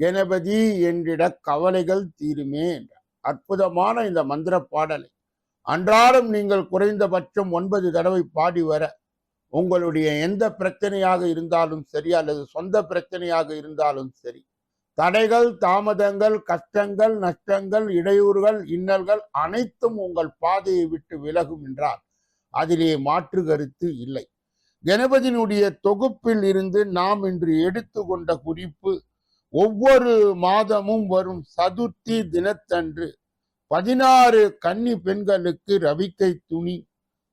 கணபதி என்றிட கவலைகள் தீருமே அற்புதமான இந்த மந்திர பாடலை. அன்றாடம் நீங்கள் குறைந்தபட்சம் ஒன்பது தடவை பாடி வர உங்களுடைய எந்த பிரச்சனையாக இருந்தாலும் சரி அல்லது சொந்த பிரச்சனையாக இருந்தாலும் சரி தடைகள் தாமதங்கள் கஷ்டங்கள் நஷ்டங்கள் இடையூறுகள் இன்னல்கள் அனைத்தும் உங்கள் பாதையை விட்டு விலகும் என்றால் அதிலே மாற்று கருத்து இல்லை. கணபதியினுடைய தொகுப்பில் இருந்து நாம் இன்று எடுத்துக்கொண்ட குறிப்பு ஒவ்வொரு மாதமும் வரும் சதுர்த்தி தினத்தன்று பதினாறு கன்னி பெண்களுக்கு ரவிக்கை துணி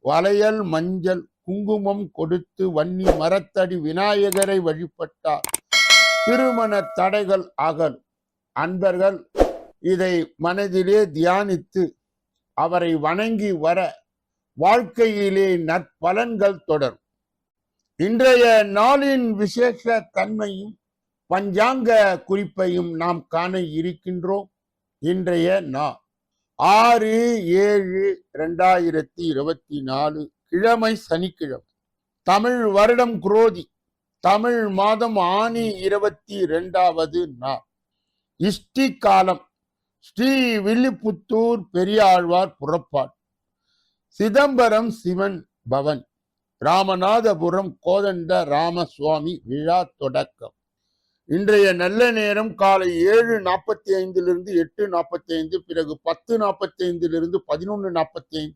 வளையல் மஞ்சள் குங்குமம் கொடுத்து வன்னி மரத்தடி விநாயகரை வழிபட்டார். திருமண தடைகள் அகல். அன்பர்கள் இதை மனதிலே தியானித்து அவரை வணங்கி வர வாழ்க்கையிலே நற்பலன்கள் தொடரும். இன்றைய நாளின் விசேஷ தன்மையும் பஞ்சாங்க குறிப்பையும் நாம் காண இருக்கின்றோம். இன்றைய நா ஆறு ஏழு ரெண்டாயிரத்தி இருபத்தி நாலு கிழமை சனிக்கிழமை. தமிழ் வருடம் குரோதி தமிழ் மாதம் ஆணி இருபத்தி இரண்டாவது நாள். இஷ்டி காலம் ஸ்ரீ வில்லிபுத்தூர் பெரியாழ்வார் புறப்பாடு. சிதம்பரம் சிவன் பவன் ராமநாதபுரம் கோதண்ட ராமசுவாமி விழா தொடக்கம். இன்றைய நல்ல நேரம் காலை ஏழு நாற்பத்தி ஐந்திலிருந்து எட்டு நாற்பத்தி ஐந்து பிறகு பத்து நாற்பத்தி ஐந்திலிருந்து பதினொன்று நாற்பத்தி ஐந்து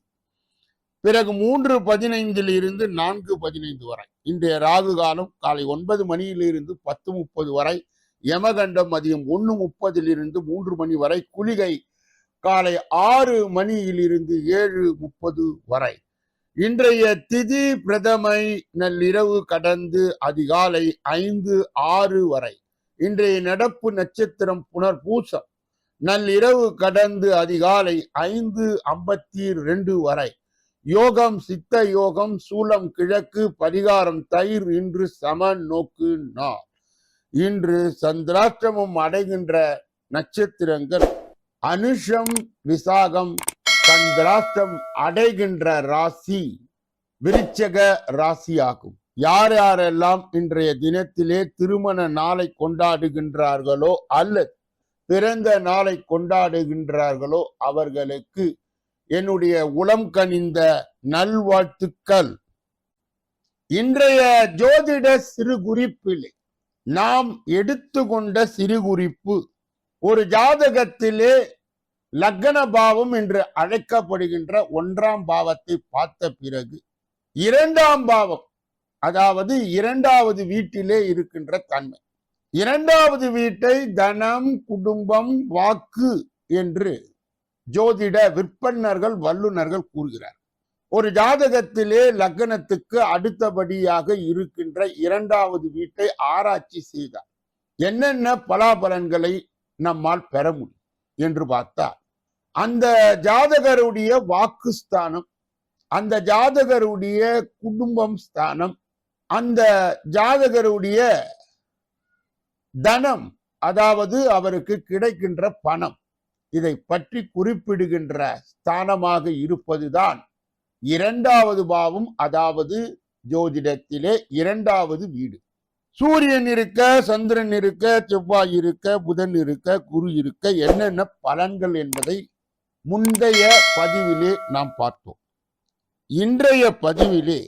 பிறகு மூன்று பதினைந்தில் இருந்து நான்கு பதினைந்து வரை. இன்றைய ராகு காலம் காலை ஒன்பது மணியிலிருந்து பத்து முப்பது வரை யமகண்டம் மதியம் ஒன்று முப்பதிலிருந்து மூன்று மணி வரை குளிகை காலை ஆறு மணியிலிருந்து ஏழு முப்பது வரை. இன்றைய திதி பிரதமை நள்ளிரவு கடந்து அதிகாலை ஐந்து ஆறு வரை. இன்றைய நடப்பு நட்சத்திரம் புனர்பூசம். நள்ளிரவு கடந்து அதிகாலை ஐந்து ஐம்பத்தி ரெண்டு வரை. யோகம் சித்த யோகம் சூலம் கிழக்கு பரிகாரம் தயிர் இன்று சம நோக்கு நா இன்று சந்திராஷ்டிரமம் அடைகின்ற நட்சத்திரங்கள். அனுஷம் விசாகம் சந்திராஷ்டம் அடைகின்ற ராசி விருச்சக ராசியாகும். யார் யாரெல்லாம் இன்றைய தினத்திலே திருமண நாளை கொண்டாடுகின்றார்களோ அல்லது பிறந்த நாளை கொண்டாடுகின்றார்களோ அவர்களுக்கு என்னுடைய உளம் கனிந்த நல்வாழ்த்துக்கள். இன்றைய ஜோதிட சிறு குறிப்பிலே நாம் எடுத்துக்கொண்ட சிறு குறிப்பு ஒரு ஜாதகத்திலே லக்ன பாவம் என்று அழைக்கப்படுகின்ற ஒன்றாம் பாவத்தை பார்த்த பிறகு இரண்டாம் பாவம் அதாவது இரண்டாவது வீட்டிலே இருக்கின்ற தன்மை. இரண்டாவது வீட்டை தனம் குடும்பம் வாக்கு என்று ஜோதிட விற்பன்னர்கள் வல்லுநர்கள் கூறுகிறார். ஒரு ஜாதகத்திலே லக்னத்துக்கு அடுத்தபடியாக இருக்கின்ற இரண்டாவது வீட்டை ஆராய்ச்சி செய்தார் என்னென்ன பலாபலன்களை நம்மால் பெற முடியும் என்று பார்த்தார் அந்த ஜாதகருடைய வாக்குஸ்தானம் அந்த ஜாதகருடைய குடும்பம் ஸ்தானம் அந்த ஜாதகருடைய தனம் அதாவது அவருக்கு கிடைக்கின்ற பணம் இதை பற்றி குறிப்பிடுகின்ற ஸ்தானமாக இருப்பதுதான் இரண்டாவது பாவம் அதாவது ஜோதிடத்திலே இரண்டாவது வீடு. சூரியன் இருக்க சந்திரன் இருக்க செவ்வாய் இருக்க புதன் இருக்க குரு இருக்க என்னென்ன பலன்கள் என்பதை முந்தைய பதிவிலே நாம் பார்த்தோம். இன்றைய பதிவிலே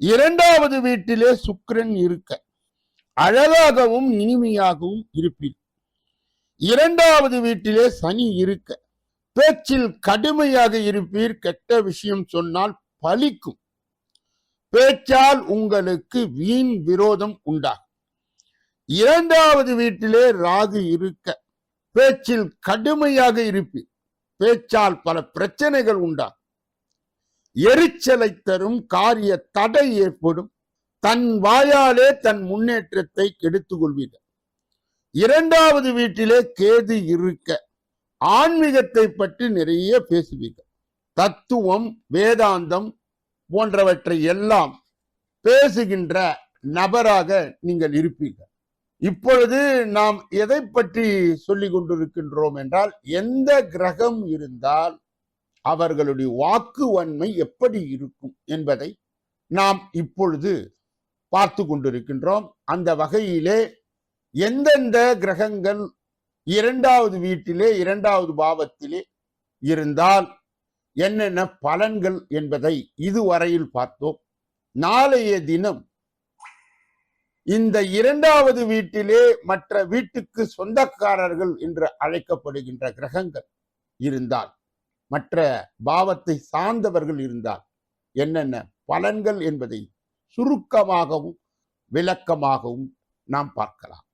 இரண்டாவது வீட்டிலே சுக்கிரன் இருக்க அழகாகவும் இனிமையாகவும் இருப்பீர். இரண்டாவது வீட்டிலே சனி இருக்க பேச்சில் கடுமையாக இருப்பீர். கெட்ட விஷயம் சொன்னால் பலிக்கும் பேச்சால் உங்களுக்கு வீண் விரோதம் உண்டாகும். இரண்டாவது வீட்டிலே ராகு இருக்க பேச்சில் கடுமையாக இருப்பீர். பேச்சால் பல பிரச்சனைகள் உண்டாகும். எரிச்சலை தரும் காரிய தடை ஏற்படும். தன் வாயாலே தன் முன்னேற்றத்தை கெடுத்துக் கொள்வீர்கள் இரண்டாவது வீட்டிலே கேது இருக்க. ஆன்மீகத்தை பற்றி நிறைய பேசுவீர்கள் தத்துவம் வேதாந்தம் போன்றவற்றை எல்லாம் பேசுகின்ற நபராக நீங்கள் இருப்பீர்கள் இப்பொழுது நாம் எதை பற்றி சொல்லிக் கொண்டிருக்கின்றோம் என்றால் எந்த கிரகம் இருந்தால் அவர்களுடைய வாக்கு வன்மை எப்படி இருக்கும் என்பதை நாம் இப்பொழுது பார்த்து கொண்டிருக்கின்றோம். அந்த வகையிலே எந்தெந்த கிரகங்கள் இரண்டாவது வீட்டிலே இரண்டாவது பாவத்திலே இருந்தால் என்னென்ன பலன்கள் என்பதை இதுவரையில் பார்த்தோம். நாளைய தினம் இந்த இரண்டாவது வீட்டிலே மற்ற வீட்டுக்கு சொந்தக்காரர்கள் என்று அழைக்கப்படுகின்ற கிரகங்கள் இருந்தால் மற்ற பாவத்தை சார்ந்தவர்கள் இருந்தால் என்னென்ன பலன்கள் என்பதை சுருக்கமாகவும் விளக்கமாகவும் நாம் பார்க்கலாம்.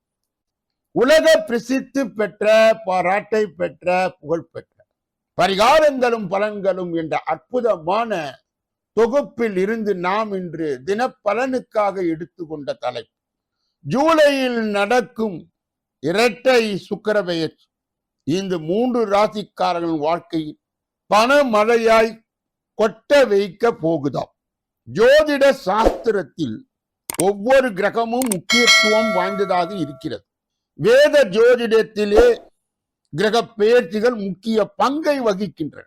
உலக பிரசித்தி பெற்ற பாராட்டை பெற்ற புகழ் பெற்ற பரிகாரங்களும் பலன்களும் என்ற அற்புதமான தொகுப்பில் இருந்து நாம் இன்று தினப்பலனுக்காக எடுத்துக்கொண்ட தலைப்பு. ஜூலையில் நடக்கும் இரட்டை சுக்கிர இந்த மூன்று ராசிக்காரர்கள் வாழ்க்கையில் பணமழையாய் கொட்ட வைக்க போகுதாம். ஜோதிட சாஸ்திரத்தில் ஒவ்வொரு கிரகமும் முக்கியத்துவம் வாய்ந்ததாக இருக்கிறது. வேத ஜோதிடத்திலே கிரக பெயர்ச்சிகள் முக்கிய பங்கை வகிக்கின்றன.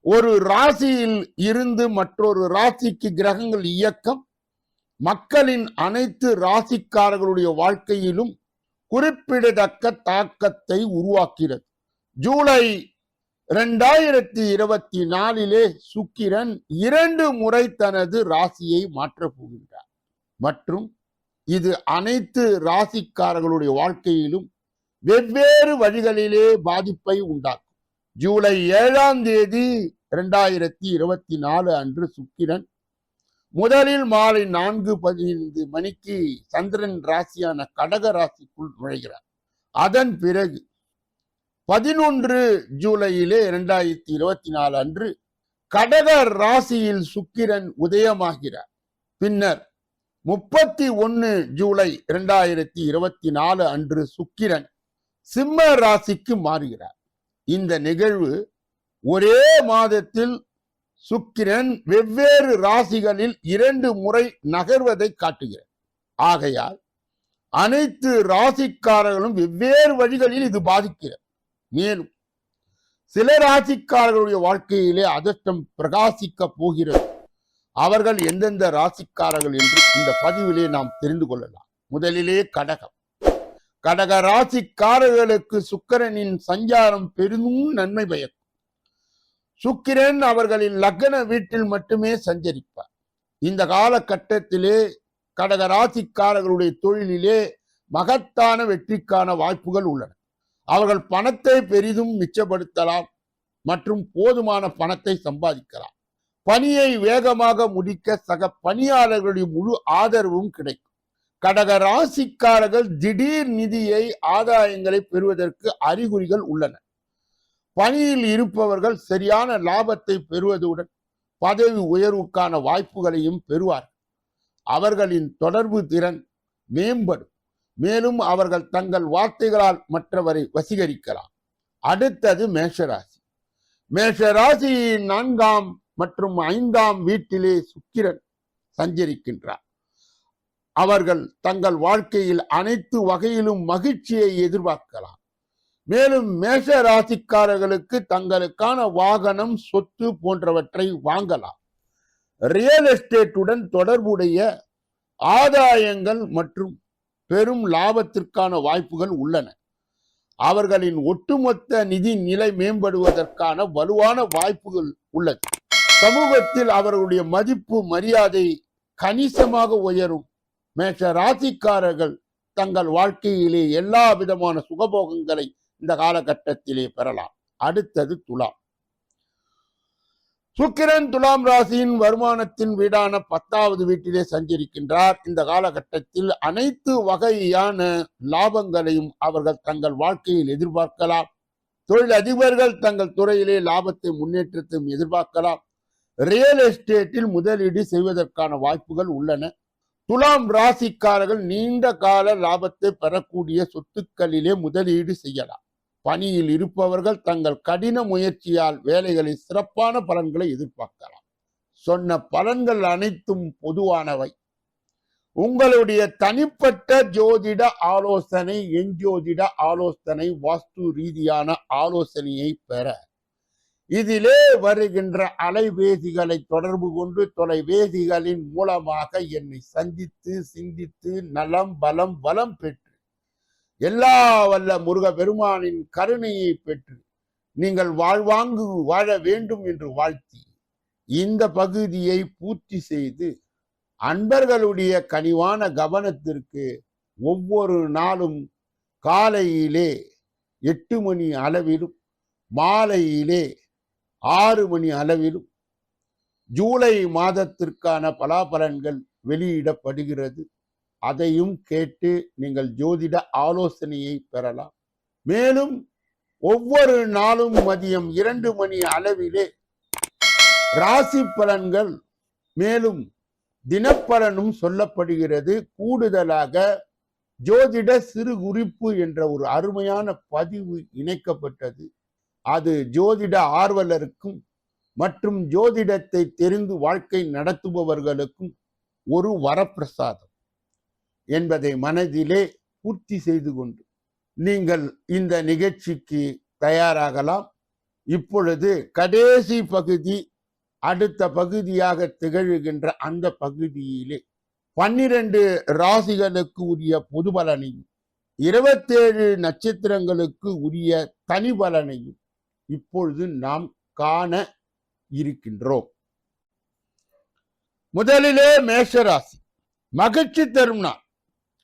ஒரு ராசியில் இருந்து மற்றொரு ராசிக்கு கிரகங்கள் இயக்கம் மக்களின் அனைத்து ராசிக்காரர்களுடைய வாழ்க்கையிலும் குறிப்பிடத்தக்க தாக்கத்தை உருவாக்கிறது. ஜூலை இரண்டாயிரத்தி இருபத்தி நாலிலே சுக்கிரன் இரண்டு முறை தனது ராசியை மாற்றப் போகின்றார் மற்றும் இது அனைத்து ராசிக்காரர்களுடைய வாழ்க்கையிலும் வெவ்வேறு வழிகளிலே பாதிப்பை உண்டாக்கும். ஜூலை ஏழாம் தேதி இரண்டாயிரத்தி இருபத்தி நாலு அன்று சுக்கிரன் முதலில் மாலை நான்கு பதினைந்து மணிக்கு சந்திரன் ராசியான கடக ராசிக்குள் நுழைகிறார். அதன் பிறகு பதினொன்று ஜூலையிலே இரண்டாயிரத்தி இருபத்தி நாலு அன்று கடக ராசியில் சுக்கிரன் உதயமாகிறார். பின்னர் முப்பத்தி ஒன்னு ஜூலை இரண்டாயிரத்தி இருபத்தி நாலு அன்று சுக்கிரன் சிம்ம ராசிக்கு மாறுகிறார். இந்த நிகழ்வு ஒரே மாதத்தில் சுக்கிரன் வெவ்வேறு ராசிகளில் இரண்டு முறை நகர்வதை காட்டுகிறது. ஆகையால் அனைத்து ராசிக்காரர்களும் வெவ்வேறு வழிகளில் இது பாதிக்கிறது. மேலும் சில ராசிக்காரர்களுடைய வாழ்க்கையிலே அதிர்ஷ்டம் பிரகாசிக்க போகிறது. அவர்கள் எந்தெந்த ராசிக்காரர்கள் என்று இந்த பதிவிலே நாம் தெரிந்து கொள்ளலாம். முதலிலே கடகம். கடக ராசிக்காரர்களுக்கு சுக்கிரனின் சஞ்சாரம் பெரிதும் நன்மை பயக்கும். சுக்கிரன் அவர்களின் லக்ன வீட்டில் மட்டுமே சஞ்சரிப்பார். இந்த காலகட்டத்திலே கடக ராசிக்காரர்களுடைய தொழிலிலே மகத்தான வெற்றிக்கான வாய்ப்புகள் உள்ளன. அவர்கள் பணத்தை பெரிதும் மிச்சப்படுத்தலாம் மற்றும் போதுமான பணத்தை சம்பாதிக்கலாம். பணியை வேகமாக முடிக்க சக பணியாளர்களுடைய முழு ஆதரவும் கிடைக்கும். கடக ராசிக்காரர்கள் திடீர் நிதியை ஆதாயங்களை பெறுவதற்கு அறிகுறிகள் உள்ளன. பணியில் இருப்பவர்கள் சரியான லாபத்தை பெறுவதுடன் பதவி உயர்வுக்கான வாய்ப்புகளையும் பெறுவார் அவர்களின் தொடர்பு திறன் மேம்படும். மேலும் அவர்கள் தங்கள் வார்த்தைகளால் மற்றவரை வசீகரிக்கலாம். அடுத்தது மேஷராசி. மேஷராசியின் நான்காம் மற்றும் ஐந்தாம் வீட்டிலே சுக்கிரன் சஞ்சரிக்கின்றார். அவர்கள் தங்கள் வாழ்க்கையில் அனைத்து வகையிலும் மகிழ்ச்சியை எதிர்பார்க்கலாம். மேலும் மேஷ ராசிக்காரர்களுக்கு தங்களுக்கான வாகனம் சொத்து போன்றவற்றை வாங்கலாம். ரியல் எஸ்டேட்டுடன் தொடர்புடைய ஆதாயங்கள் மற்றும் பெரும் லாபத்திற்கான வாய்ப்புகள் உள்ளன. அவர்களின் ஒட்டுமொத்த நிதி நிலை மேம்படுவதற்கான வலுவான வாய்ப்புகள் உள்ளது. சமூகத்தில் அவர்களுடைய மதிப்பு மரியாதை கணிசமாக உயரும். மேஷ ராசிக்காரர்கள் தங்கள் வாழ்க்கையிலே எல்லா விதமான சுகபோகங்களை இந்த காலகட்டத்திலே பெறலாம். அடுத்தது துலாம். சுக்கிரன் துலாம் ராசியின் வருமானத்தின் வீடான பத்தாவது வீட்டிலே சஞ்சரிக்கின்றார். இந்த காலகட்டத்தில் அனைத்து வகையான லாபங்களையும் அவர்கள் தங்கள் வாழ்க்கையில் எதிர்பார்க்கலாம். தொழில் அதிபர்கள் தங்கள் துறையிலே லாபத்தை முன்னேற்றத்தையும் எதிர்பார்க்கலாம். ரியல் எஸ்டேட்டில் முதலீடு செய்வதற்கான வாய்ப்புகள் உள்ளன. துலாம் ராசிக்காரர்கள் நீண்ட கால லாபத்தை பெறக்கூடிய சொத்துக்களிலே முதலீடு செய்யலாம். பணியில் இருப்பவர்கள் தங்கள் கடின முயற்சியால் வேலைகளில் சிறப்பான பலன்களை எதிர்பார்க்கலாம். சொன்ன பலன்கள் அனைத்தும் பொதுவானவை. உங்களுடைய தனிப்பட்ட ஜோதிட ஆலோசனை எஞ்சோதிட ஆலோசனை வாஸ்து ரீதியான ஆலோசனையை பெற. இதிலே வருகின்ற அலைபேசிகளை தொடர்பு கொண்டு தொலைபேசிகளின் மூலமாக என்னை சந்தித்து சிந்தித்து நலம் பலம் வளம் பெற்று எல்லா வல்ல முருக பெருமானின் கருணையை பெற்று நீங்கள் வாழ்வாங்கு வாழ வேண்டும் என்று வாழ்த்தி இந்த பகுதியை பூர்த்தி செய்து அன்பர்களுடைய கனிவான கவனத்திற்கு ஒவ்வொரு நாளும் காலையிலே எட்டு மணி அளவிலும் மாலையிலே ஆறு மணி அளவிலும் ஜூலை மாதத்திற்கான பலாபலன்கள் வெளியிடப்படுகிறது. அதையும் கேட்டு நீங்கள் ஜோதிட ஆலோசனையை பெறலாம். மேலும் ஒவ்வொரு நாளும் மதியம் இரண்டு மணி அளவிலே ராசி பலன்கள் மேலும் தினப்பலனும் சொல்லப்படுகிறது. கூடுதலாக ஜோதிட சிறு குறிப்பு என்ற ஒரு அருமையான பதிவு இணைக்கப்பட்டது. அது ஜோதிட ஆர்வலருக்கும் மற்றும் ஜோதிடத்தை தெரிந்து வாழ்க்கை நடத்துபவர்களுக்கும் ஒரு வரப்பிரசாதம். என்பதை மனதிலே பூர்த்தி செய்து கொண்டு நீங்கள் இந்த நிகழ்ச்சிக்கு தயாராகலாம். இப்பொழுது கடைசி பகுதி அடுத்த பகுதியாக திகழ்கின்ற அந்த பகுதியிலே பன்னிரண்டு ராசிகளுக்கு உரிய பொது பலனையும் இருபத்தேழு நட்சத்திரங்களுக்கு உரிய தனி பலனையும் இப்பொழுது நாம் காண இருக்கின்றோம். முதலிலே மேஷராசி. மகிழ்ச்சி தரும் நாள்.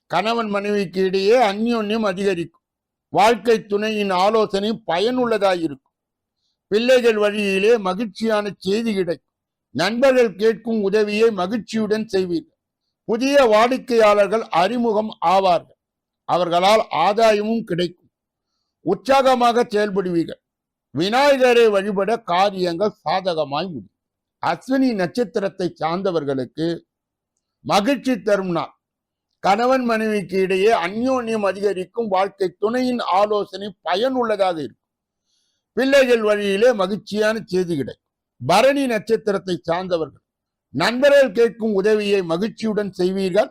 கணவன் மனைவிக்கு இடையே அந்யோன்யம் அதிகரிக்கும். வாழ்க்கை துணையின் ஆலோசனை பயனுள்ளதாயிருக்கும். பிள்ளைகள் வழியிலே மகிழ்ச்சியான செய்தி கிடைக்கும். நண்பர்கள் கேட்கும் உதவியை மகிழ்ச்சியுடன் செய்வீர்கள். புதிய வாடிக்கையாளர்கள் அறிமுகம் ஆவார்கள். அவர்களால் ஆதாயமும் கிடைக்கும். உற்சாகமாக செயல்படுவீர்கள். விநாயகரை வழிபட காரியங்கள் சாதகமாய் முடியும். அஸ்வினி நட்சத்திரத்தை சார்ந்தவர்களுக்கு மகிழ்ச்சி தரும் நாள். கணவன் மனைவிக்கு இடையே அந்யோன்யம் அதிகரிக்கும் வாழ்க்கை துணையின் ஆலோசனை பயனுள்ளதாக இருக்கும். பிள்ளைகள் வழியிலே மகிழ்ச்சியான செய்தி கிடைக்கும். பரணி நட்சத்திரத்தை சார்ந்தவர்கள் நண்பர்கள் கேட்கும் உதவியை மகிழ்ச்சியுடன் செய்வீர்கள்.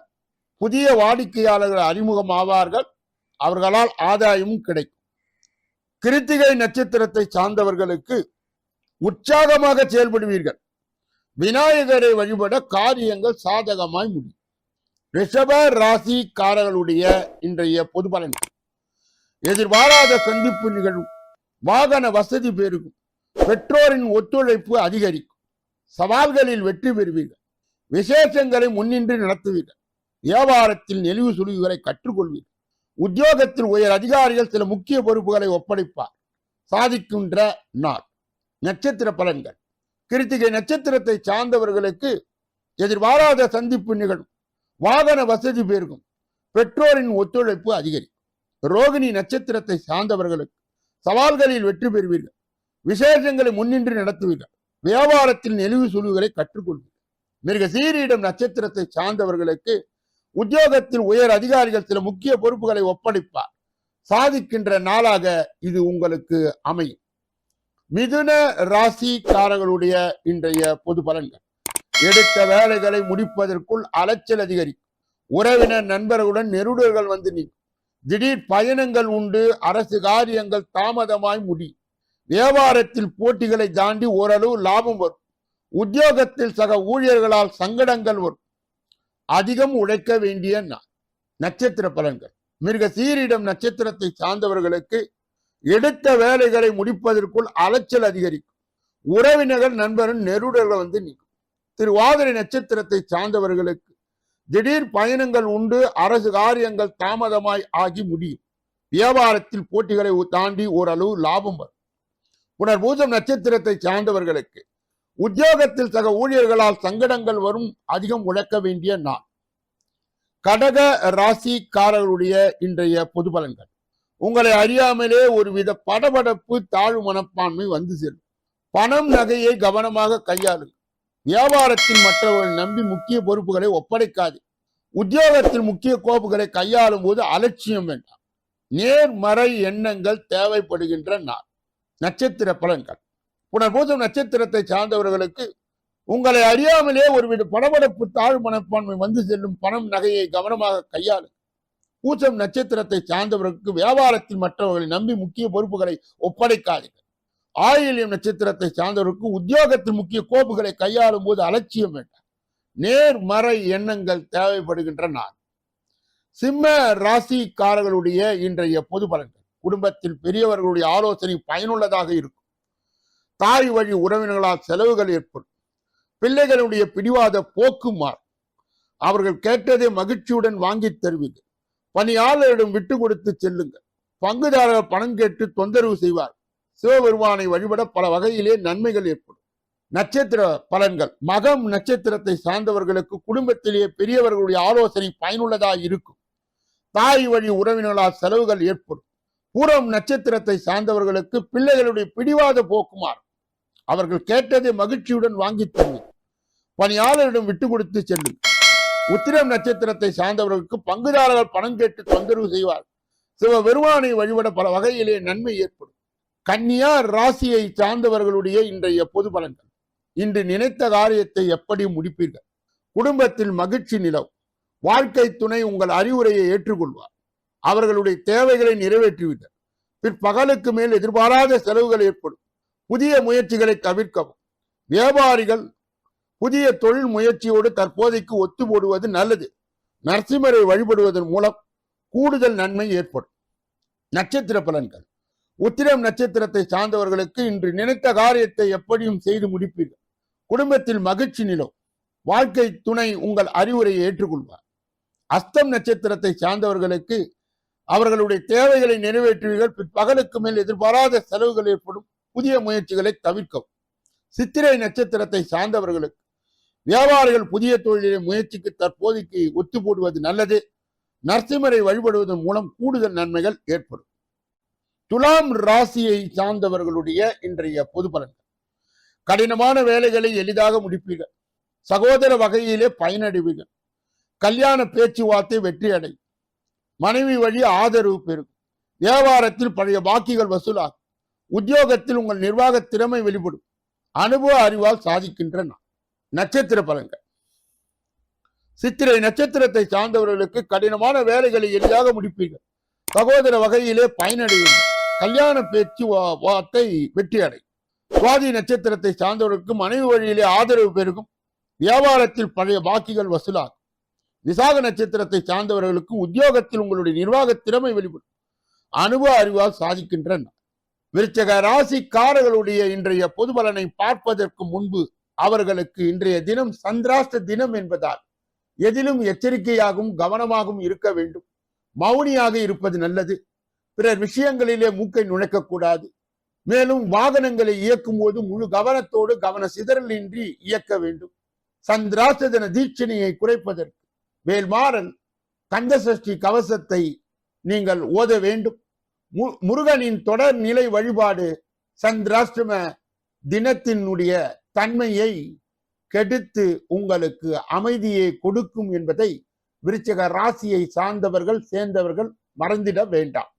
புதிய வாடிக்கையாளர்கள் அறிமுகம் ஆவார்கள் அவர்களால் ஆதாயமும் கிடைக்கும். கிருத்திகை நட்சத்திரத்தை சார்ந்தவர்களுக்கு உற்சாகமாக செயல்படுவீர்கள். விநாயகரை வழிபட காரியங்கள் சாதகமாய் முடியும். ரிஷப ராசிக்காரர்களுடைய இன்றைய பொது பலன். எதிர்பாராத சந்திப்பு நிகழும். வாகன வசதி பெருகும். பெற்றோரின் ஒத்துழைப்பு அதிகரிக்கும். சவால்களில் வெற்றி பெறுவீர்கள். விசேஷங்களை முன்னின்று நடத்துவீர்கள். வியாபாரத்தில் நெளிவு சுழிவுகளை கற்றுக்கொள்வீர்கள். உத்தியோகத்தில் உயர் அதிகாரிகள் சில முக்கிய பொறுப்புகளை ஒப்படைப்பார். சாதிக்கின்ற நாள். நட்சத்திர பலன்கள். கிருத்திகை நட்சத்திரத்தை சார்ந்தவர்களுக்கு எதிர்பாராத சந்திப்பு நிகழும். வாகன வசதி பெருகும். பெற்றோரின் ஒத்துழைப்பு அதிகரிக்கும் ரோகிணி நட்சத்திரத்தை சார்ந்தவர்களுக்கு சவால்களில் வெற்றி பெறுவீர்கள். விசேஷங்களை முன்னின்று நடத்துவீர்கள். வியாபாரத்தில் நெளிவு சுழிவுகளை கற்றுக்கொள்வீர்கள். மிருக சீரியிடம் நட்சத்திரத்தை சார்ந்தவர்களுக்கு உத்தியோகத்தில் உயர் அதிகாரிகள் சில முக்கிய பொறுப்புகளை ஒப்படைப்பார். சாதிக்கின்ற நாளாக இது உங்களுக்கு அமையும். மிதுன ராசிக்காரர்களுடைய இன்றைய பொது பலன்கள். எடுத்த வேலைகளை முடிப்பதற்குள் அலைச்சல் அதிகரிக்கும் உறவினர் நண்பர்களுடன் நெருடர்கள் வந்து நீக்கும் திடீர் பயணங்கள் உண்டு அரசு காரியங்கள் தாமதமாய் முடி. வியாபாரத்தில் போட்டிகளை தாண்டி ஓரளவு லாபம் வரும். உத்தியோகத்தில் சக ஊழியர்களால் சங்கடங்கள் வரும். அதிகம் உழைக்க வேண்டிய நட்சத்திர பலன்கள். மிருக சீரிடம் நட்சத்திரத்தை சார்ந்தவர்களுக்கு எடுத்த வேலைகளை முடிப்பதற்குள் அலைச்சல் அதிகரிக்கும். உறவினர்கள் நண்பரும் நெருடர்கள் வந்து நீக்கும் திருவாதிரை நட்சத்திரத்தை சார்ந்தவர்களுக்கு திடீர் பயணங்கள் உண்டு அரசு காரியங்கள் தாமதமாய் ஆகி முடியும். வியாபாரத்தில் போட்டிகளை தாண்டி ஓரளவு லாபம் வரும். புனர்பூசம் நட்சத்திரத்தை சார்ந்தவர்களுக்கு உத்தியோகத்தில் சக ஊழியர்களால் சங்கடங்கள் வரும் அதிகம் உழைக்க வேண்டிய நாள். கடக ராசிக்காரர்களுடைய இன்றைய பொது பலன்கள். உங்களை அறியாமலே ஒருவித படபடப்பு தாழ்வு மனப்பான்மை வந்து செல்லும். பணம் நகையை கவனமாக கையாளுங்கள். வியாபாரத்தில் மற்றவர்கள் நம்பி முக்கிய பொறுப்புகளை ஒப்படைக்காது. உத்தியோகத்தில் முக்கிய கோப்புகளை கையாளும் போது அலட்சியம் வேண்டாம். நேர்மறை எண்ணங்கள் தேவைப்படுகின்ற நாள். நட்சத்திர பலன்கள். புனர்பூசம் நட்சத்திரத்தை சார்ந்தவர்களுக்கு உங்களை அறியாமலே ஒருவித படபடப்பு தாழ் மனப்பான்மை வந்து செல்லும் பணம் நகையை கவனமாக கையாளும் பூசம் நட்சத்திரத்தை சார்ந்தவர்களுக்கு வியாபாரத்தில் மற்றவர்களை நம்பி முக்கிய பொறுப்புகளை ஒப்படைக்காதீர்கள். ஆயில்யம் நட்சத்திரத்தை சார்ந்தவருக்கு உத்தியோகத்தின் முக்கிய கோப்புகளை கையாளும் போது அலட்சியம் வேண்டாம். நேர்மறை எண்ணங்கள் தேவைப்படுகின்ற நான் சிம்ம ராசிக்காரர்களுடைய இன்றைய பொது பலன்கள். குடும்பத்தில் பெரியவர்களுடைய ஆலோசனை பயனுள்ளதாக இருக்கும். தாய் வழி உறவினர்களால் செலவுகள் ஏற்படும். பிள்ளைகளுடைய பிடிவாத போக்கு மாறும். அவர்கள் கேட்டதை மகிழ்ச்சியுடன் வாங்கி தருவீர்கள். பணியாளரிடம் விட்டு கொடுத்து செல்லுங்கள். பங்குதாரர்கள் பணம் கேட்டு தொந்தரவு செய்வார். சிவபெருமானை வழிபட பல வகையிலே நன்மைகள் ஏற்படும். நட்சத்திர பலன்கள். மகம் நட்சத்திரத்தை சார்ந்தவர்களுக்கு குடும்பத்திலேயே பெரியவர்களுடைய ஆலோசனை பயனுள்ளதாக இருக்கும். தாய் வழி உறவினர்களால் செலவுகள் ஏற்படும். பூரம் நட்சத்திரத்தை சார்ந்தவர்களுக்கு பிள்ளைகளுடைய பிடிவாத போக்குமாறு அவர்கள் கேட்டதை மகிழ்ச்சியுடன் வாங்கி தருவது பணியாளரிடம் விட்டு கொடுத்து செல்லும் உத்திரம் நட்சத்திரத்தை சார்ந்தவர்களுக்கு பங்குதாரர்கள் பணம் கேட்டு தொந்தரவு செய்வார் சிவபெருமானை வழிபட பல வகையிலே நன்மை ஏற்படும். கன்னியா ராசியை சார்ந்தவர்களுடைய இன்றைய பொது பலன்கள். இன்று நினைத்த காரியத்தை எப்படி முடிப்பீர்கள்? குடும்பத்தில் மகிழ்ச்சி நிலவும். வாழ்க்கை துணை உங்கள் அறிவுரையை ஏற்றுக்கொள்வார். அவர்களுடைய தேவைகளை நிறைவேற்றிவிட்டார் பிற்பகலுக்கு மேல் எதிர்பாராத செலவுகள் ஏற்படும். புதிய முயற்சிகளை தவிர்க்கவும். வியாபாரிகள் புதிய தொழில் முயற்சியோடு தற்போதைக்கு ஒத்து போடுவது நல்லது. நரசிம்மரை வழிபடுவதன் மூலம் கூடுதல் நன்மை ஏற்படும். நட்சத்திர பலன்கள். உத்திரம் நட்சத்திரத்தை சார்ந்தவர்களுக்கு இன்று நினைத்த காரியத்தை எப்படியும் செய்து முடிப்பீர்கள். குடும்பத்தில் மகிழ்ச்சி நிலவும். வாழ்க்கை துணை உங்கள் அறிவுரையை ஏற்றுக்கொள்வார். அஸ்தம் நட்சத்திரத்தை சார்ந்தவர்களுக்கு அவர்களுடைய தேவைகளை நிறைவேற்றுவீர்கள். பிற்பகலுக்கு மேல் எதிர்பாராத செலவுகள் ஏற்படும். புதிய முயற்சிகளை தவிர்க்கவும். சித்திரை நட்சத்திரத்தை சார்ந்தவர்களுக்கு வியாபாரிகள் புதிய தொழிலை முயற்சிக்கு தற்போதைக்கு ஒத்து போடுவது நல்லது. நரசிம்மரை வழிபடுவதன் மூலம் கூடுதல் நன்மைகள் ஏற்படும். துலாம் ராசியை சார்ந்தவர்களுடைய இன்றைய பொது பலன்கள். கடினமான வேலைகளை எளிதாக முடிப்பீர்கள். சகோதர வகையிலே பயனடைவீர்கள். கல்யாண பேச்சுவார்த்தை வெற்றி அடை மனைவி வழி ஆதரவு பெறும். வியாபாரத்தில் பழைய பாக்கிகள் வசூலாகும். உத்தியோகத்தில் உங்கள் நிர்வாக திறமை வெளிப்படும். அனுபவ அறிவால் சாதிக்கின்ற நான் நட்சத்திர பலன்கள். சித்திரை நட்சத்திரத்தை சார்ந்தவர்களுக்கு கடினமான வேலைகளை எளிதாக முடிப்பீர்கள். சகோதர வகையிலே பயனடைவீர்கள். கல்யாண பேச்சு வா- வார்த்தை வெற்றி அடை. சுவாதி நட்சத்திரத்தை சார்ந்தவர்களுக்கு மனைவி வழியிலே ஆதரவு பெருகும். வியாபாரத்தில் பழைய பாக்கிகள் வசூலாகும். விசாக நட்சத்திரத்தை சார்ந்தவர்களுக்கு உத்தியோகத்தில் உங்களுடைய நிர்வாக திறமை வெளிப்படும். அனுபவ அறிவால் சாதிக்கின்றன விருச்சக ராசிக்காரர்களுடைய இன்றைய பொது பலனை பார்ப்பதற்கு முன்பு அவர்களுக்கு இன்றைய தினம் சந்திராஷ்ட தினம் என்பதால் எதிலும் எச்சரிக்கையாகவும் கவனமாகவும் இருக்க வேண்டும். மௌனியாக இருப்பது நல்லது. பிறர் விஷயங்களிலே மூக்கை நுழைக்கக்கூடாது. மேலும் வாகனங்களை இயக்கும் போது முழு கவனத்தோடு கவன சிதறலின்றி இயக்க வேண்டும். சந்திராசதன தீட்சணையை குறைப்பதற்கு வேல்மாறன் கந்தசஷ்டி கவசத்தை நீங்கள் ஓத வேண்டும். மு- முருகனின் தொடர் நிலை வழிபாடு சந்திராஷ்டம தினத்தினுடைய தன்மையை கெடுத்து உங்களுக்கு அமைதியை கொடுக்கும் என்பதை விருச்சக ராசியை சார்ந்தவர்கள் சேர்ந்தவர்கள் மறந்திட வேண்டாம்.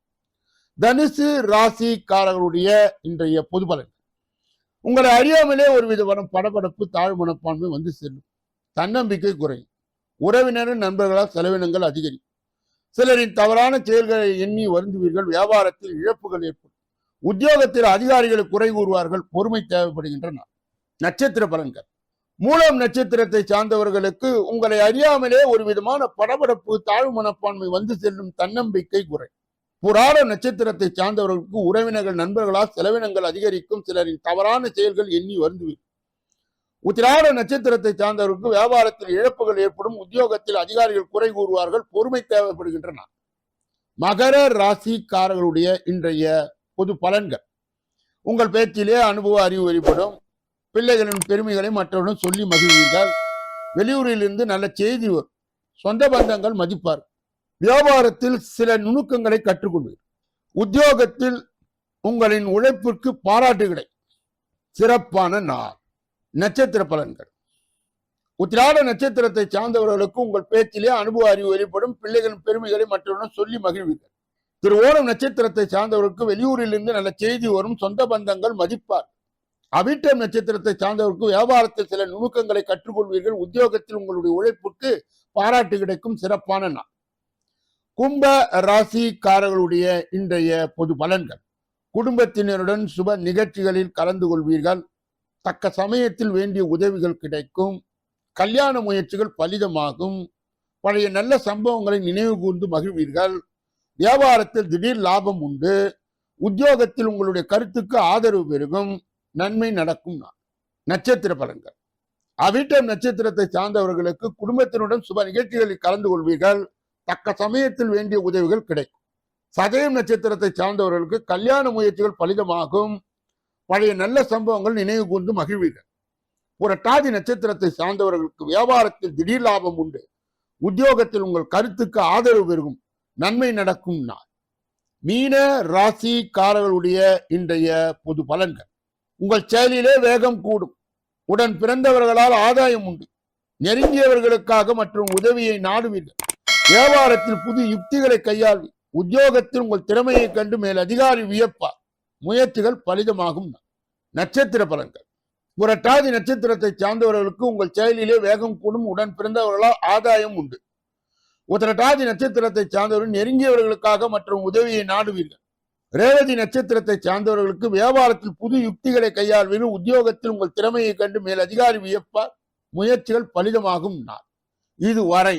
தனுசு ராசிக்காரர்களுடைய இன்றைய பொது பலன். உங்களை அறியாமலே ஒரு விதமான படபடப்பு தாழ் மனப்பான்மை வந்து செல்லும். தன்னம்பிக்கை குறையும். உறவினரும் நண்பர்களால் செலவினங்கள் அதிகரிக்கும். சிலரின் தவறான செயல்களை எண்ணி வருந்துவீர்கள். வியாபாரத்தில் இழப்புகள் ஏற்படும். உத்தியோகத்தில் அதிகாரிகள் குறை கூறுவார்கள். பொறுமை தேவைப்படுகின்றன. நட்சத்திர பலன்கள். மூலம் நட்சத்திரத்தை சார்ந்தவர்களுக்கு உங்களை அறியாமலே ஒரு விதமான படபடப்பு தாழ்வு மனப்பான்மை வந்து செல்லும். தன்னம்பிக்கை குறை. புராண நட்சத்திரத்தை சார்ந்தவர்களுக்கு உறவினர்கள் நண்பர்களால் செலவினங்கள் அதிகரிக்கும் சிலரின் தவறான செயல்கள் எண்ணி வருந்துவீர்கள் உத்திராட நட்சத்திரத்தை சார்ந்தவர்களுக்கு வியாபாரத்தில் இழப்புகள் ஏற்படும் உத்தியோகத்தில் அதிகாரிகள் குறை கூறுவார்கள் பொறுமை தேவைப்படுகின்றன. மகர ராசிக்காரர்களுடைய இன்றைய பொது பலன்கள். உங்கள் பேச்சிலே அனுபவ அறிவு வெளிப்படும் பிள்ளைகளின் பெருமைகளை மற்றவர்களும் சொல்லி மகிழ்வீர்கள். வெளியூரிலிருந்து நல்ல செய்தி வரும். சொந்த பந்தங்கள் மதிப்பார். வியாபாரத்தில் சில நுணுக்கங்களை கற்றுக்கொள்வீர். உத்தியோகத்தில் உங்களின் உழைப்பிற்கு பாராட்டு கிடை சிறப்பான நாள். நட்சத்திர பலன்கள். உத்திராட நட்சத்திரத்தை சார்ந்தவர்களுக்கு உங்கள் பேச்சிலே அனுபவ அறிவு வெளிப்படும் பிள்ளைகளின் பெருமைகளை மற்றவர்களும் சொல்லி மகிழ்வீர்கள். திரு ஓணம் நட்சத்திரத்தை சார்ந்தவருக்கு வெளியூரிலிருந்து நல்ல செய்தி வரும் சொந்த பந்தங்கள் மதிப்பார். அவிட்டம் நட்சத்திரத்தை சார்ந்தவருக்கு வியாபாரத்தில் சில நுணுக்கங்களை கற்றுக்கொள்வீர்கள். உத்தியோகத்தில் உங்களுடைய உழைப்புக்கு பாராட்டு கிடைக்கும். சிறப்பான நாள். கும்ப ராசிக்காரர்களுடைய இன்றைய பொது பலன்கள். குடும்பத்தினருடன் சுப நிகழ்ச்சிகளில் கலந்து கொள்வீர்கள். தக்க சமயத்தில் வேண்டிய உதவிகள் கிடைக்கும். கல்யாண முயற்சிகள் பலிதமாகும். பழைய நல்ல சம்பவங்களை நினைவு கூர்ந்து மகிழ்வீர்கள். வியாபாரத்தில் திடீர் லாபம் உண்டு. உத்தியோகத்தில் உங்களுடைய கருத்துக்கு ஆதரவு பெருகும். நன்மை நடக்கும் நான் நட்சத்திர பலன்கள். அவிட்டம் நட்சத்திரத்தை சார்ந்தவர்களுக்கு குடும்பத்தினுடன் சுப நிகழ்ச்சிகளில் கலந்து கொள்வீர்கள். தக்க சமயத்தில் வேண்டிய உதவிகள் கிடைக்கும். சதயம் நட்சத்திரத்தை சார்ந்தவர்களுக்கு கல்யாண முயற்சிகள் பலிதமாகும். பழைய நல்ல சம்பவங்கள் நினைவு கூர்ந்து மகிழ்வீர்கள். புரட்டாதி நட்சத்திரத்தை சார்ந்தவர்களுக்கு வியாபாரத்தில் திடீர் லாபம் உண்டு. உத்தியோகத்தில் உங்கள் கருத்துக்கு ஆதரவு பெருகும். நன்மை நடக்கும் நாள். மீன ராசிக்காரர்களுடைய இன்றைய பொது பலன்கள். உங்கள் செயலிலே வேகம் கூடும். உடன் பிறந்தவர்களால் ஆதாயம் உண்டு. நெருங்கியவர்களுக்காக மற்றும் உதவியை நாடுவீர்கள். வியாபாரத்தில் புது யுக்திகளை கையாள் உத்தியோகத்தில் உங்கள் திறமையை கண்டு மேல் அதிகாரி வியப்பார். முயற்சிகள் பலிதமாகும். நட்சத்திர பலன்கள். புரட்டாதி நட்சத்திரத்தை சார்ந்தவர்களுக்கு உங்கள் செயலிலே வேகம் கூடும் உடன் பிறந்தவர்களால் ஆதாயம் உண்டு. உத்தரட்டாதி நட்சத்திரத்தை சார்ந்தவர்கள் நெருங்கியவர்களுக்காக மற்றும் உதவியை நாடுவீர்கள். ரேவதி நட்சத்திரத்தை சார்ந்தவர்களுக்கு வியாபாரத்தில் புது யுக்திகளை கையாள்வீர்கள். உத்தியோகத்தில் உங்கள் திறமையை கண்டு மேல் அதிகாரி வியப்பார். முயற்சிகள் பலிதமாகும். நாள் இதுவரை வரை